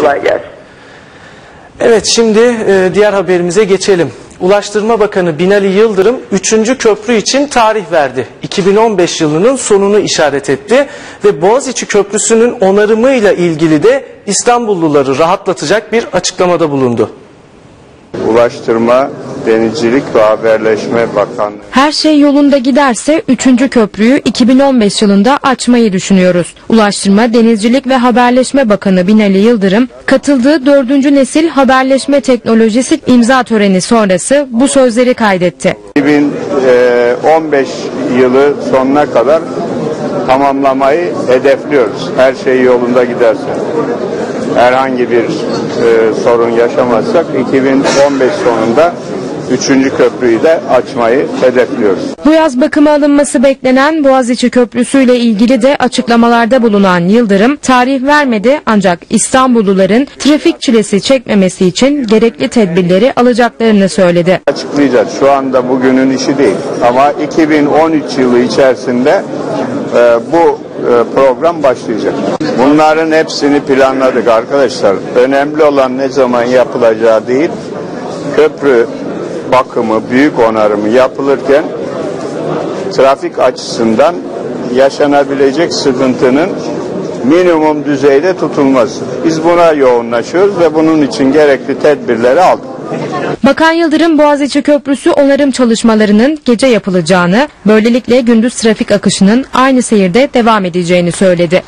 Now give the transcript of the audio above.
Kolay gelsin. Evet şimdi e, diğer haberimize geçelim. Ulaştırma Bakanı Binali Yıldırım 3. köprü için tarih verdi. 2015 yılının sonunu işaret etti ve Boğaziçi Köprüsü'nün onarımıyla ilgili de İstanbulluları rahatlatacak bir açıklamada bulundu. Ulaştırma, Denizcilik ve Haberleşme Bakanlığı Her şey yolunda giderse 3. köprüyü 2015 yılında açmayı düşünüyoruz. Ulaştırma, Denizcilik ve Haberleşme Bakanı Binali Yıldırım katıldığı 4. nesil haberleşme teknolojisi imza töreni sonrası bu sözleri kaydetti. 2015 yılı sonuna kadar tamamlamayı hedefliyoruz. Her şey yolunda giderse. Herhangi bir e, sorun yaşamazsak 2015 sonunda 3. köprüyü de açmayı hedefliyoruz. Bu yaz bakıma alınması beklenen Boğaziçi Köprüsü ile ilgili de açıklamalarda bulunan Yıldırım tarih vermedi ancak İstanbulluların trafik çilesi çekmemesi için gerekli tedbirleri alacaklarını söyledi. açıklayacağız. Şu anda bugünün işi değil. Ama 2013 yılı içerisinde e, bu e, program başlayacak. Bunların hepsini planladık arkadaşlar. Önemli olan ne zaman yapılacağı değil, köprü bakımı, büyük onarımı yapılırken trafik açısından yaşanabilecek sıkıntının minimum düzeyde tutulması. Biz buna yoğunlaşıyoruz ve bunun için gerekli tedbirleri aldık. Bakan Yıldırım Boğaziçi Köprüsü onarım çalışmalarının gece yapılacağını, böylelikle gündüz trafik akışının aynı seyirde devam edeceğini söyledi.